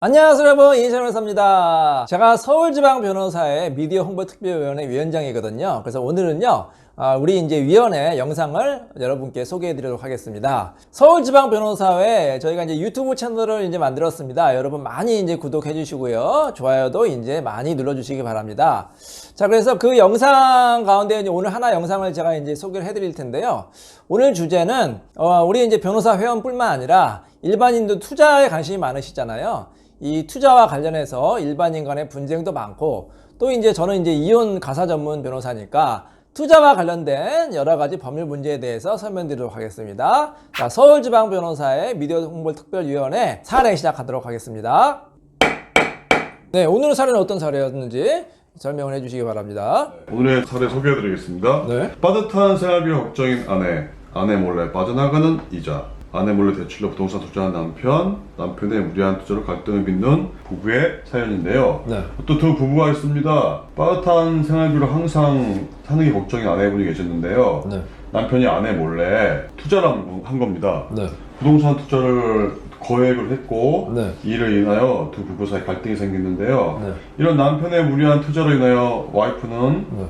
안녕하세요 여러분. 이인철 변호사입니다. 제가 서울지방변호사의 미디어 홍보특별위원회 위원장이거든요. 그래서 오늘은요 아, 우리 이제 위원회 영상을 여러분께 소개해 드리도록 하겠습니다. 서울지방변호사회 저희가 이제 유튜브 채널을 이제 만들었습니다. 여러분 많이 이제 구독해 주시고요. 좋아요도 이제 많이 눌러 주시기 바랍니다. 자 그래서 그 영상 가운데 이제 오늘 하나 영상을 제가 이제 소개를 해 드릴 텐데요. 오늘 주제는 어, 우리 이제 변호사 회원뿐만 아니라 일반인도 투자에 관심이 많으시잖아요. 이 투자와 관련해서 일반인 간의 분쟁도 많고 또 이제 저는 이제 이혼 가사 전문 변호사니까 투자와 관련된 여러 가지 법률 문제에 대해서 설명드리도록 하겠습니다. 자, 서울지방변호사의 미디어 홍보 특별위원회 사례 시작하도록 하겠습니다. 네, 오늘 사례는 어떤 사례였는지 설명을 해주시기 바랍니다. 오늘의 사례 소개해드리겠습니다. 네. 빠듯한 생활비 걱정인 아내, 아내 몰래 빠져나가는 이자, 아내 몰래 대출로 부동산 투자한 남편, 남편의 무리한 투자로 갈등을 빚는 부부의 사연인데요. 네. 또 두 부부가 있습니다. 빠듯한 생활비로 항상 사는 게 걱정인 아내분이 계셨는데요. 네. 남편이 아내 몰래 투자를 한- 한 겁니다. 네. 부동산 투자를 거액을 했고 네. 이를 인하여 두 부부 사이 갈등이 생겼는데요. 네. 이런 남편의 무리한 투자로 인하여 와이프는 네.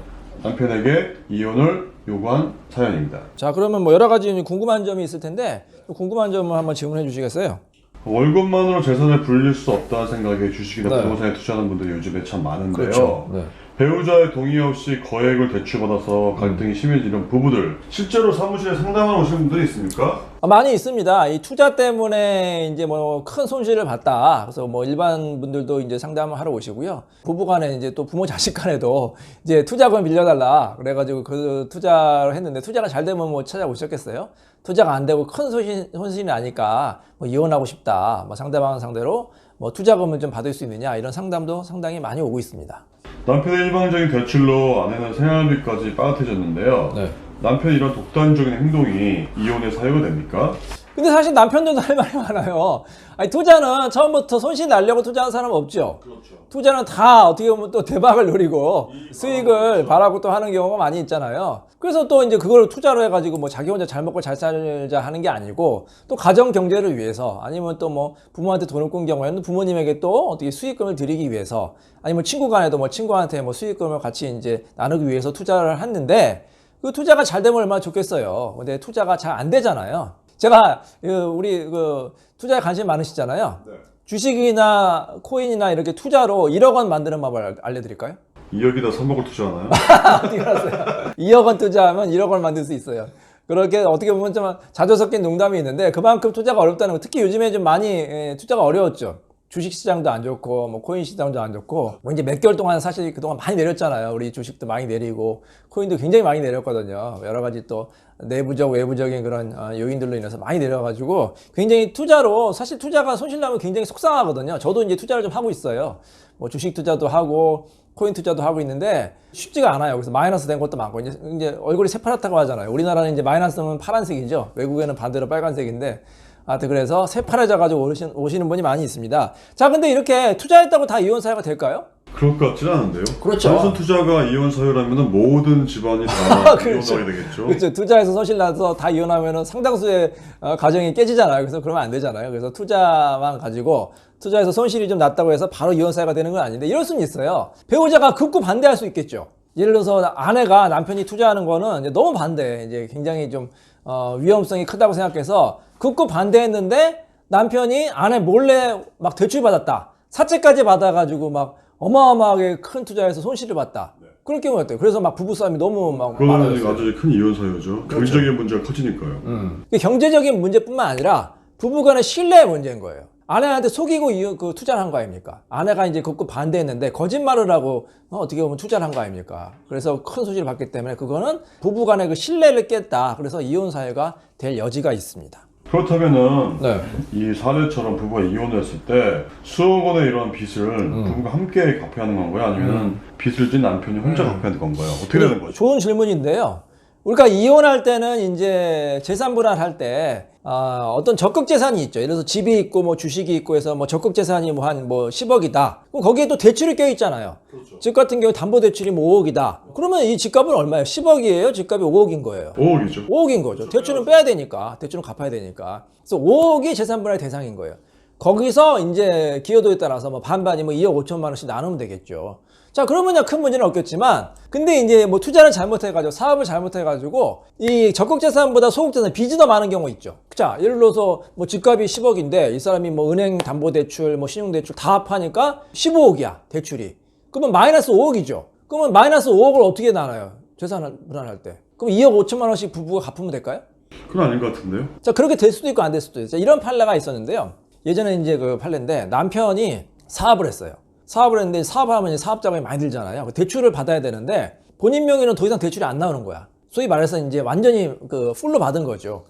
남편에게 이혼을 요구한 사연입니다. 자, 그러면 뭐 여러 가지 궁금한 점이 있을 텐데 궁금한 점을 한번 질문해 주시겠어요? 월급만으로 재산을 불릴 수 없다는 생각에 주식이나 네. 부동산에 투자하는 분들이 요즘에 참 많은데요. 그렇죠. 네. 배우자의 동의 없이 거액을 대출받아서 갈등이 심해지는 부부들 실제로 사무실에 상담을 오시는 분들이 있습니까? 아, 많이 있습니다. 이 투자 때문에 이제 뭐 큰 손실을 봤다. 그래서 뭐 일반 분들도 이제 상담을 하러 오시고요. 부부 간에 이제 또 부모 자식 간에도 이제 투자금 빌려달라. 그래가지고 그 투자를 했는데 투자가 잘 되면 뭐 찾아오셨겠어요? 투자가 안 되고 큰 손실, 손실이 나니까 뭐 이혼하고 싶다. 뭐 상대방 상대로 뭐 투자금을 좀 받을 수 있느냐 이런 상담도 상당히 많이 오고 있습니다. 남편의 일방적인 대출로 아내는 생활비까지 빠듯해졌는데요. 네. 남편의 이런 독단적인 행동이 이혼의 사유가 됩니까? 근데 사실 남편들도 할 말이 많아요. 아니, 투자는 처음부터 손실 날려고 투자하는 사람 없죠. 그렇죠. 투자는 다 어떻게 보면 또 대박을 노리고 수익을 바라고 또 하는 경우가 많이 있잖아요. 그래서 또 이제 그걸 투자로 해가지고 뭐 자기 혼자 잘 먹고 잘 살자 하는 게 아니고 또 가정 경제를 위해서 아니면 또 뭐 부모한테 돈을 꾼 경우에는 부모님에게 또 어떻게 수익금을 드리기 위해서 아니면 친구 간에도 뭐 친구한테 뭐 수익금을 같이 이제 나누기 위해서 투자를 했는데 그 투자가 잘 되면 얼마나 좋겠어요. 근데 투자가 잘 안 되잖아요. 제가 그 우리 그 투자에 관심 많으시잖아요. 네. 주식이나 코인이나 이렇게 투자로 1억 원 만드는 법을 알- 알려드릴까요? 2억이다 3억을 투자하나요? 어떻게 알았어요? 2억 원 투자하면 1억 원 만들 수 있어요. 그렇게 어떻게 보면 좀 자주 섞인 농담이 있는데 그만큼 투자가 어렵다는 거. 특히 요즘에 좀 많이 예, 투자가 어려웠죠. 주식 시장도 안 좋고 뭐 코인 시장도 안 좋고 뭐 이제 몇 개월 동안 사실 그동안 많이 내렸잖아요. 우리 주식도 많이 내리고 코인도 굉장히 많이 내렸거든요. 여러 가지 또 내부적 외부적인 그런 어, 요인들로 인해서 많이 내려가지고 굉장히 투자로 사실 투자가 손실 나면 굉장히 속상하거든요. 저도 이제 투자를 좀 하고 있어요. 뭐 주식 투자도 하고 코인 투자도 하고 있는데 쉽지가 않아요. 그래서 마이너스 된 것도 많고 이제, 이제 얼굴이 새파랗다고 하잖아요. 우리나라는 이제 마이너스는 파란색이죠. 외국에는 반대로 빨간색인데 하여튼 그래서 새파래져 가지고 오시는, 오시는 분이 많이 있습니다. 자, 근데 이렇게 투자했다고 다 이혼 사유가 될까요? 그럴 것 같지는 않은데요. 그렇죠. 단순 투자가 이혼 사유라면 모든 집안이 다 그렇죠. 이혼하게 되겠죠. 그렇죠. 투자해서 손실 나서 다 이혼하면은 상당수의 어, 가정이 깨지잖아요. 그래서 그러면 안 되잖아요. 그래서 투자만 가지고 투자해서 손실이 좀 났다고 해서 바로 이혼 사유가 되는 건 아닌데 이럴 수는 있어요. 배우자가 극구 반대할 수 있겠죠. 예를 들어서 아내가 남편이 투자하는 거는 너무 반대, 이제 굉장히 좀 어, 위험성이 크다고 생각해서 극구 반대했는데 남편이 아내 몰래 막 대출 받았다, 사채까지 받아가지고 막 어마어마하게 큰 투자해서 손실을 봤다. 그럴 경우가 어때요? 그래서 막 부부싸움이 너무 막 많아졌어요. 아주 큰 이혼 사유죠. 그렇죠. 경제적인 문제가 커지니까요. 음. 이게 경제적인 문제뿐만 아니라 부부간의 신뢰의 문제인 거예요. 아내한테 속이고 이- 그 투자를 한 거 아닙니까? 아내가 이제 극구 반대했는데 거짓말을 하고 어, 떻게 보면 투자를 한 거 아닙니까? 그래서 큰 소지를 받기 때문에 그거는 부부 간의 그 신뢰를 깼다. 그래서 이혼 사유가 될 여지가 있습니다. 그렇다면은 네. 이 사례처럼 부부가 이혼을 했을 때 수억 원의 이런 빚을 음. 부부가 함께 갚아야 하는 건가요? 아니면 빚을 진 남편이 혼자 갚아야 하는 건가요? 어떻게 되는 거죠? 좋은 질문인데요. 우리가 이혼할 때는 이제 재산 분할할 때 아, 어떤 적극 재산이 있죠. 예를 들어서 집이 있고 뭐 주식이 있고 해서 뭐 적극 재산이 뭐 한뭐 10억이다. 그럼 거기에 또 대출이 껴 있잖아요. 집 같은 경우 담보 대출이 뭐 5억이다. 그러면 이 집값은 얼마예요? 10억이에요? 집값이 5억인 거예요. 5억이죠. 5억인 거죠. 대출은 빼야 되니까. 대출은 갚아야 되니까. 그래서 5억이 재산 분할 대상인 거예요. 거기서 이제 기여도에 따라서 뭐 반반이 뭐 2억 5천만 원씩 나누면 되겠죠. 자, 그러면 큰 문제는 없겠지만, 근데 이제 뭐 투자를 잘못해가지고, 사업을 잘못해가지고, 이 적극 재산보다 소극 재산 빚이 더 많은 경우 있죠. 자, 예를 들어서 뭐 집값이 10억인데, 이 사람이 뭐 은행 담보 대출, 뭐 신용 대출 다 합하니까 15억이야, 대출이. 그러면 마이너스 5억이죠. 그러면 마이너스 5억을 어떻게 나눠요? 재산을 분할할 때. 그럼 2억 5천만 원씩 부부가 갚으면 될까요? 그건 아닌 것 같은데요? 자, 그렇게 될 수도 있고 안 될 수도 있어요. 이런 판례가 있었는데요. 예전에 이제 그 판례인데 남편이 사업을 했어요. 사업을 했는데 사업을 하면 이제 사업 자금이 많이 들잖아요. 그 대출을 받아야 되는데 본인 명의는 더 이상 대출이 안 나오는 거야. 소위 말해서 이제 완전히 그 풀로 받은 거죠.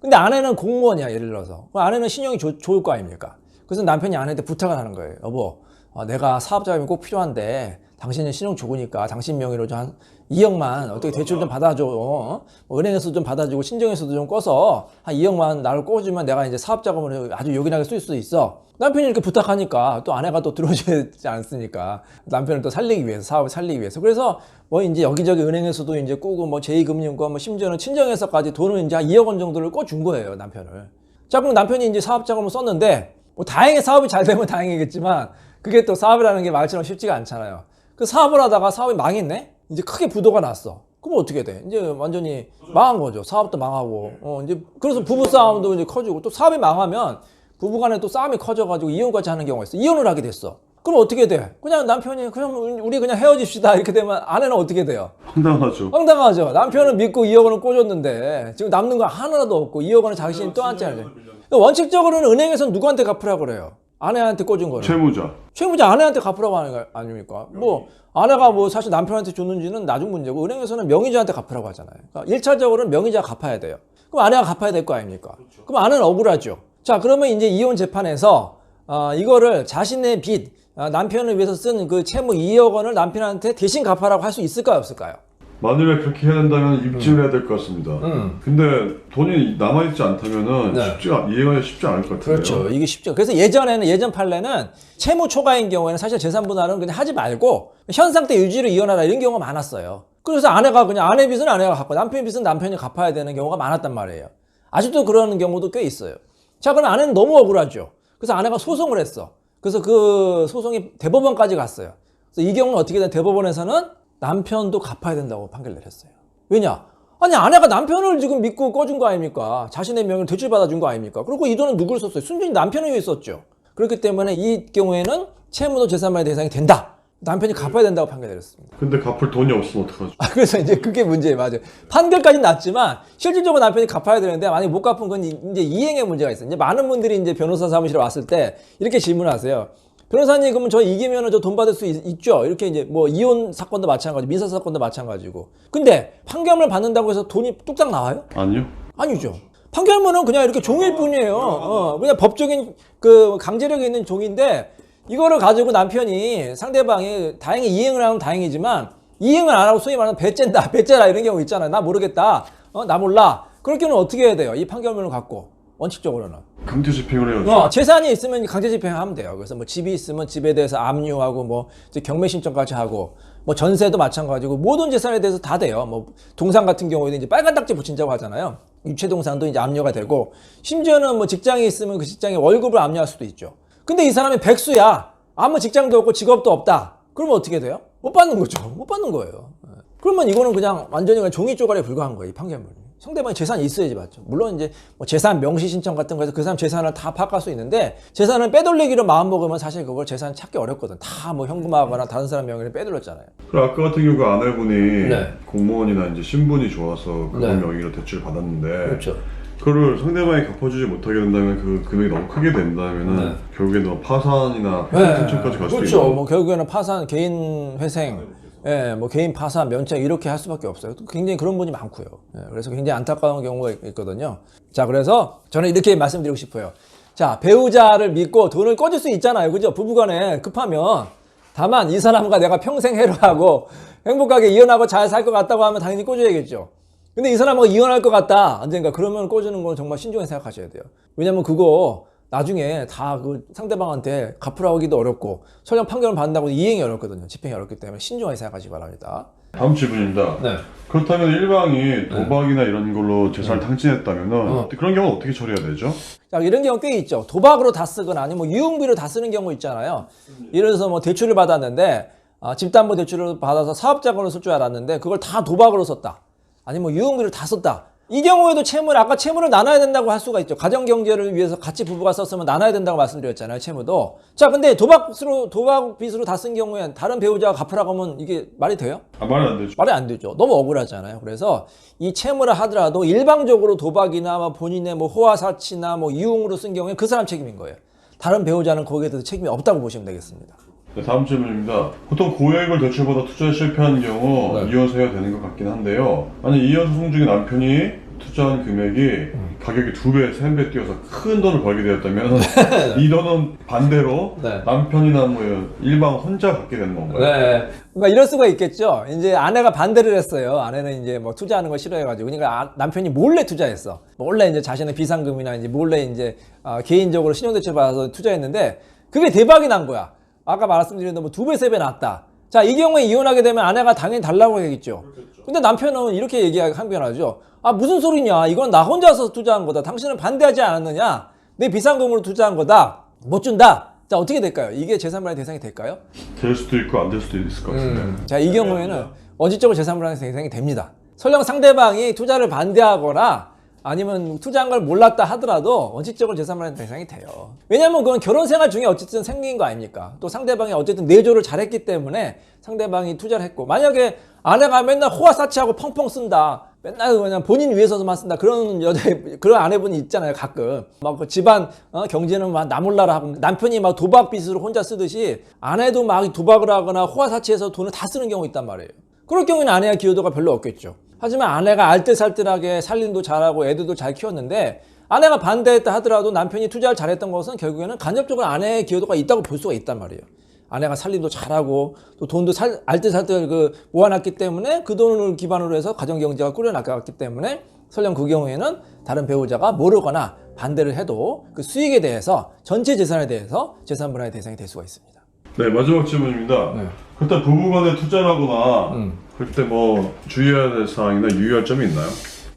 근데 아내는 공무원이야, 예를 들어서. 그 아내는 신용이 좋- 좋을 거 아닙니까? 그래서 남편이 아내한테 부탁을 하는 거예요. 여보, 어, 내가 사업 자금이 꼭 필요한데 당신은 신용 좋으니까 당신 명의로 좀한 2억만 어떻게 대출 좀 받아줘. 어? 뭐 은행에서 좀 받아주고 신정에서도 좀 꺼서 한 2억만 나를 꿔주면 내가 이제 사업 자금을 아주 요긴하게 쓸 수 있어. 남편이 이렇게 부탁하니까 또 아내가 또 들어주지 않습니까? 남편을 또 살리기 위해서 사업을 살리기 위해서. 그래서 뭐 이제 여기저기 은행에서도 이제 꾸고 뭐 제2금융권 뭐 심지어는 친정에서까지 돈을 이제 한 2억 원 정도를 꿔준 거예요 남편을. 자 그럼 남편이 이제 사업 자금을 썼는데 뭐 다행히 사업이 잘 되면 다행이겠지만 그게 또 사업이라는 게 말처럼 쉽지가 않잖아요. 그 사업을 하다가 사업이 망했네? 이제 크게 부도가 났어. 그럼 어떻게 돼? 이제 완전히 망한 거죠. 사업도 망하고. 어, 이제 그래서 부부 싸움도 이제 커지고 또 사업이 망하면 부부 간에 또 싸움이 커져가지고 이혼까지 하는 경우가 있어. 이혼을 하게 됐어. 그럼 어떻게 돼? 그냥 남편이 그냥 우리 그냥 헤어집시다 이렇게 되면 아내는 어떻게 돼요? 황당하죠. 황당하죠. 남편은 믿고 2억 원을 꽂았는데 지금 남는 거 하나도 없고 2억 원을 자신이 떠안지 않아요. 원칙적으로는 은행에서는 누구한테 갚으라고 그래요? 아내한테 꽂은 거를. 채무자. 채무자 아내한테 갚으라고 하는 거 아닙니까? 뭐 아내가 뭐 사실 남편한테 줬는지는 나중 문제고 은행에서는 명의자한테 갚으라고 하잖아요. 그러니까 1차적으로는 명의자가 갚아야 돼요. 그럼 아내가 갚아야 될 거 아닙니까? 그럼 아내는 억울하죠. 자, 그러면 이제 이혼 재판에서 어, 이거를 자신의 빚, 어, 남편을 위해서 쓴 그 채무 2억 원을 남편한테 대신 갚아라고 할 수 있을까요, 없을까요? 만일에 그렇게 해야 된다면 입증을 해야 될 것 같습니다. 음. 근데 돈이 남아있지 않다면은 네. 쉽지가 이해가 쉽지 않을 것 같은데요. 그렇죠. 이게 쉽죠. 그래서 예전에는 예전 판례는 채무 초과인 경우에는 사실 재산 분할은 그냥 하지 말고 현 상태 유지를 이혼하라 이런 경우가 많았어요. 그래서 아내가 그냥 아내 빚은 아내가 갚고 남편 빚은 남편이 갚아야 되는 경우가 많았단 말이에요. 아직도 그러는 경우도 꽤 있어요. 자, 그럼 아내는 너무 억울하죠. 그래서 아내가 소송을 했어. 그래서 그 소송이 대법원까지 갔어요. 그래서 이 경우는 어떻게 된 대법원에서는 남편도 갚아야 된다고 판결을 내렸어요. 왜냐? 아니 아내가 남편을 지금 믿고 꺼준 거 아닙니까? 자신의 명의를 대출받아준 거 아닙니까? 그리고 이 돈은 누구를 썼어요? 순전히 남편을 위해 썼죠. 그렇기 때문에 이 경우에는 채무도 재산만의 대상이 된다. 남편이 갚아야 된다고 판결 내렸습니다. 근데 갚을 돈이 없으면 어떡하죠? 아, 그래서 이제 그게 문제예요. 맞아요. 판결까지는 났지만 실질적으로 남편이 갚아야 되는데 만약에 못 갚은 건 이- 이제 이행의 문제가 있어요. 이제 많은 분들이 이제 변호사 사무실에 왔을 때 이렇게 질문하세요. 변호사님 그러면 저 이기면은 저돈 받을 수 있, 죠 이렇게 이제 뭐 이혼 사건도 마찬가지, 민사 사건도 마찬가지고. 근데 판결을 받는다고 해서 돈이 뚝딱 나와요? 아니요. 아니죠. 판결문은 그냥 이렇게 종일 뿐이에요. 어, 그냥 법적인 그 강제력이 있는 종인데 이거를 가지고 남편이 상대방이 다행히 이행을 하면 다행이지만 이행을 안 하고 소위 말하는 배째다, 배째라 이런 경우 있잖아요. 나 모르겠다. 어, 나 몰라. 그럴 경우는 어떻게 해야 돼요? 이 판결문을 갖고 원칙적으로는. 강제 집행을 해야죠. 어, 재산이 있으면 강제 집행하면 돼요. 그래서 뭐 집이 있으면 집에 대해서 압류하고 뭐 이제 경매 신청까지 하고 뭐 전세도 마찬가지고 모든 재산에 대해서 다 돼요. 뭐 동산 같은 경우에는 이제 빨간 딱지 붙인다고 하잖아요. 유체 동산도 이제 압류가 되고 심지어는 뭐 직장이 있으면 그 직장에 월급을 압류할 수도 있죠. 근데 이 사람이 백수야. 아무 직장도 없고 직업도 없다. 그러면 어떻게 돼요? 못 받는 거죠. 못 받는 거예요. 예. 그러면 이거는 그냥 완전히 그냥 종이 쪼가리에 불과한 거예요. 이 판결문이. 상대방이 재산이 있어야지 맞죠. 물론 이제 뭐 재산 명시 신청 같은 거에서 그 사람 재산을 다 파악할 수 있는데 재산을 빼돌리기로 마음 먹으면 사실 그걸 재산 찾기 어렵거든. 다 뭐 현금화하거나 다른 사람 명의를 빼돌렸잖아요. 그리고 아까 같은 경우 그 아내분이 네. 공무원이나 이제 신분이 좋아서 그분 네. 명의로 대출 받았는데 그렇죠. 그거를 상대방이 갚아주지 못하게 된다면 그 금액이 너무 크게 된다면은 네. 결국에는 뭐 파산이나 네. 신청까지 갈 그렇죠. 있는 뭐 결국에는 파산, 개인 회생, 예, 뭐 개인 파산, 면책 이렇게 할 수밖에 없어요. 또 굉장히 그런 분이 많고요. 예, 그래서 굉장히 안타까운 경우가 있- 있거든요. 자, 그래서 저는 이렇게 말씀드리고 싶어요. 자, 배우자를 믿고 돈을 꿔줄 수 있잖아요. 그죠? 부부간에 급하면. 다만 이 사람과 내가 평생 해로하고 행복하게 이혼하고 잘 살 것 같다고 하면 당연히 꿔줘야겠죠. 근데 이 사람하고 이혼할 것 같다. 언젠가 그러면 꿔주는 건 정말 신중히 생각하셔야 돼요. 왜냐면 그거 나중에 다 그 상대방한테 갚으라고 하기도 어렵고 설령 판결을 받는다고 이행이 어렵거든요. 집행이 어렵기 때문에 신중하게 생각하시기 바랍니다. 다음 질문입니다. 네. 그렇다면 일방이 도박이나 이런 걸로 재산을 탕진했다면 어. 그런 경우는 어떻게 처리해야 되죠? 자, 이런 경우 꽤 있죠. 도박으로 다 쓰거나 아니면 뭐 유흥비로 다 쓰는 경우 있잖아요. 예를 들어서 뭐 대출을 받았는데 아, 집담보 대출을 받아서 사업자금으로 쓸 줄 알았는데 그걸 다 도박으로 썼다. 아니면 뭐 유흥비로 다 썼다. 이 경우에도 채무를 아까 채무를 나눠야 된다고 할 수가 있죠. 가정 경제를 위해서 같이 부부가 썼으면 나눠야 된다고 말씀드렸잖아요. 채무도. 자, 근데 도박으로 도박 빚으로 다 쓴 경우엔 다른 배우자가 갚으라고 하면 이게 말이 돼요? 아, 말이 안 되죠. 말이 안 되죠. 너무 억울하잖아요. 그래서 이 채무를 하더라도 일방적으로 도박이나 뭐 본인의 뭐 호화사치나 뭐 이용으로 쓴 경우에 그 사람 책임인 거예요. 다른 배우자는 거기에 대해서 책임이 없다고 보시면 되겠습니다. 네, 다음 질문입니다. 보통 고액을 대출받아 투자에 실패한 경우 네. 이혼사유가 되는 것 같긴 한데요. 만약 이혼 소송 중에 남편이 투자한 금액이 음. 가격이 두 배, 세 배 뛰어서 큰 돈을 벌게 되었다면 이 돈은 반대로 네. 남편이나 뭐 일방 혼자 갖게 되는 건가요? 네. 그러니까 이럴 수가 있겠죠. 이제 아내가 반대를 했어요. 아내는 이제 뭐 투자하는 걸 싫어해가지고. 그러니까 아- 남편이 몰래 투자했어. 몰래 이제 자신의 비상금이나 이제 몰래 이제 아, 개인적으로 신용대출 받아서 투자했는데 그게 대박이 난 거야. 아까 말씀드린 대로 두 배, 세배 났다. 자, 이 경우에 이혼하게 되면 아내가 당연히 달라고 하겠죠. 근데 남편은 이렇게 얘기하기 한변하죠. 아, 무슨 소리냐. 이건 나 혼자서 투자한 거다. 당신은 반대하지 않았느냐. 내 비상금으로 투자한 거다. 못 준다. 자, 어떻게 될까요? 이게 재산분할 대상이 될까요? 될 수도 있고 안 될 수도 있을 것 같은데. 음. 자, 이 경우에는 원칙적으로 재산분할 대상이 됩니다. 설령 상대방이 투자를 반대하거나 아니면 투자한 걸 몰랐다 하더라도 원칙적으로 재산분할 대상이 돼요. 왜냐면 그건 결혼 생활 중에 어쨌든 생긴 거 아닙니까? 또 상대방이 어쨌든 내조를 잘했기 때문에 상대방이 투자를 했고 만약에 아내가 맨날 호화사치하고 펑펑 쓴다. 맨날 그냥 본인 위해서만 쓴다. 그런 여자, 그런 아내분이 있잖아요. 가끔. 막 그 집안 어, 경제는 막 나 몰라라 하고 남편이 막 도박 빚으로 혼자 쓰듯이 아내도 막 도박을 하거나 호화사치해서 돈을 다 쓰는 경우 있단 말이에요. 그럴 경우에는 아내의 기여도가 별로 없겠죠. 하지만 아내가 알뜰살뜰하게 살림도 잘하고 애들도 잘 키웠는데 아내가 반대했다 하더라도 남편이 투자를 잘했던 것은 결국에는 간접적으로 아내의 기여도가 있다고 볼 수가 있단 말이에요. 아내가 살림도 잘하고 또 돈도 살, 알뜰살뜰 그 모아놨기 때문에 그 돈을 기반으로 해서 가정 경제가 꾸려나갔기 때문에 설령 그 경우에는 다른 배우자가 모르거나 반대를 해도 그 수익에 대해서 전체 재산에 대해서 재산 분할의 대상이 될 수가 있습니다. 네, 마지막 질문입니다. 네. 그렇다 부부간에 투자를 하거나 음. 그럴 때 뭐 주의해야 될 사항이나 유의할 점이 있나요?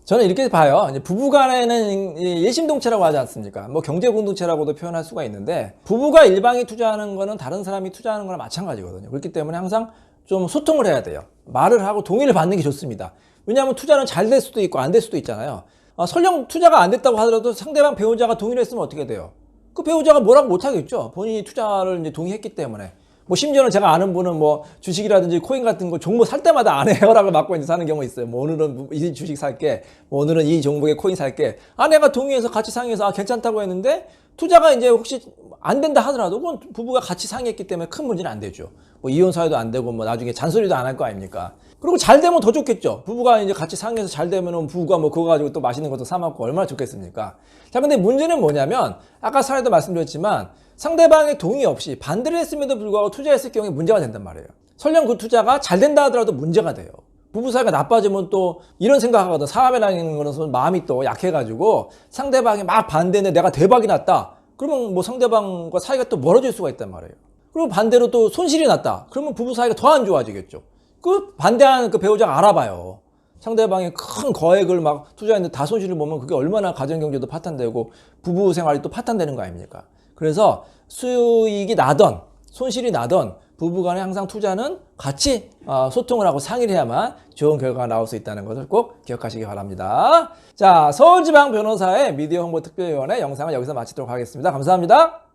저는 이렇게 봐요. 이제 부부간에는 이 예심동체라고 하지 않습니까? 뭐 경제 공동체라고도 표현할 수가 있는데 부부가 일방이 투자하는 거는 다른 사람이 투자하는 거랑 마찬가지거든요. 그렇기 때문에 항상 좀 소통을 해야 돼요. 말을 하고 동의를 받는 게 좋습니다. 왜냐하면 투자는 잘 될 수도 있고 안 될 수도 있잖아요. 아, 설령 투자가 안 됐다고 하더라도 상대방 배우자가 동의를 했으면 어떻게 돼요? 그 배우자가 뭐라고 못하겠죠. 본인이 투자를 이제 동의했기 때문에. 뭐 심지어는 제가 아는 분은 뭐 주식이라든지 코인 같은 거 종목 살 때마다 아내 허락을 받고 이제 사는 경우 있어요. 뭐 오늘은 이 주식 살게, 뭐 오늘은 이 종목의 코인 살게. 아내가 동의해서 같이 상의해서 아, 괜찮다고 했는데 투자가 이제 혹시 안 된다 하더라도 그건 부부가 같이 상의했기 때문에 큰 문제는 안 되죠. 뭐 이혼 사유도 안 되고 뭐 나중에 잔소리도 안 할 거 아닙니까? 그리고 잘 되면 더 좋겠죠. 부부가 이제 같이 상의해서 잘 되면은 부부가 뭐 그거 가지고 또 맛있는 것도 사 먹고 얼마나 좋겠습니까? 자, 근데 문제는 뭐냐면 아까 사례도 말씀드렸지만 상대방의 동의 없이 반대를 했음에도 불구하고 투자했을 경우에 문제가 된단 말이에요. 설령 그 투자가 잘 된다 하더라도 문제가 돼요. 부부 사이가 나빠지면 또 이런 생각하거든. 사람이라는 거는 마음이 또 약해가지고 상대방이 막 반대인데 내가 대박이 났다. 그러면 뭐 상대방과 사이가 또 멀어질 수가 있단 말이에요. 그리고 반대로 또 손실이 났다. 그러면 부부 사이가 더 안 좋아지겠죠. 그 반대하는 그 배우자가 알아봐요. 상대방이 큰 거액을 막 투자했는데 다 손실을 보면 그게 얼마나 가정 경제도 파탄되고 부부 생활이 또 파탄되는 거 아닙니까? 그래서 수익이 나던 손실이 나던 부부간에 항상 투자는 같이 어, 소통을 하고 상의를 해야만 좋은 결과가 나올 수 있다는 것을 꼭 기억하시기 바랍니다. 자, 서울지방 변호사의 미디어 홍보 특별위원회 영상을 여기서 마치도록 하겠습니다. 감사합니다.